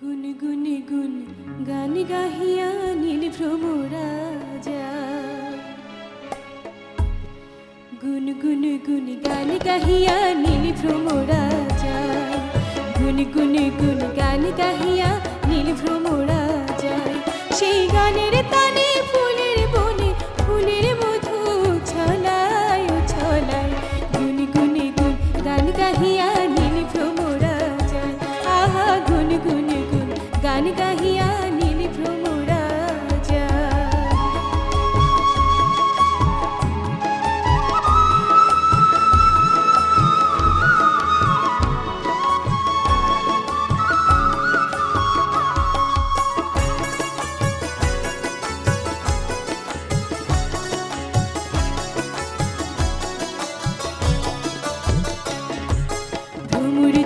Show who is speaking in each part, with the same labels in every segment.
Speaker 1: গুন গুন গুন গান গাহিয়া নীল ভ্রমরাজা গুন গুন গুন গান গাহিয়া নীল ভ্রমরাজা গুন গুন গুন গান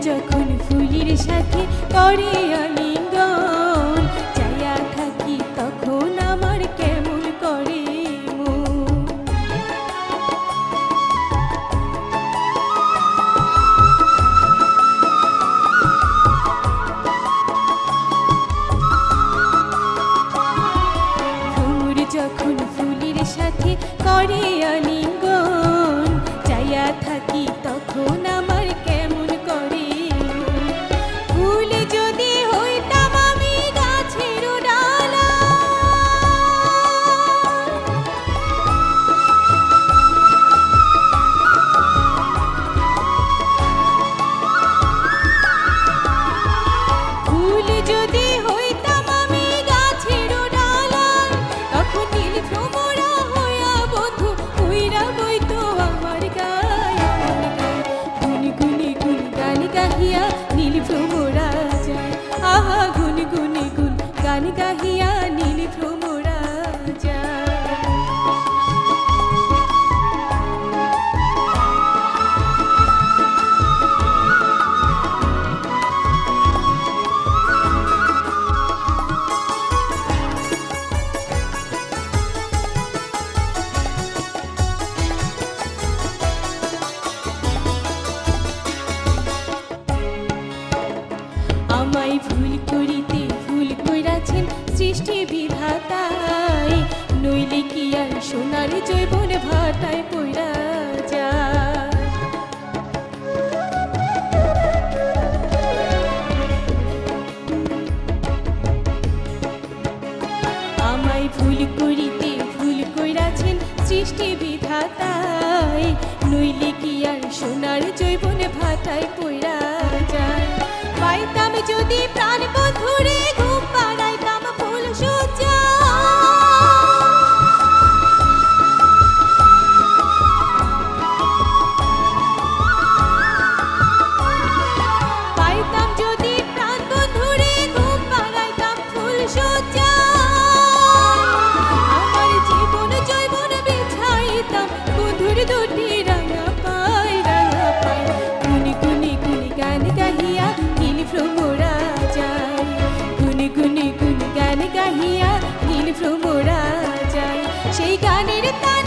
Speaker 1: যখন ফুলির সাথে করে আলিঙ্গন ভুল করিতে ভুল সৃষ্টি নইলে কি আর সোনার জৈবন ভাটায় আমায় ভুল করিতে ভুল কইরাছেন সৃষ্টি বিধাতায় নইলে কি আর সোনার জৈবন ভাটায় পইরা যায়? পাইতাম যদি Bye.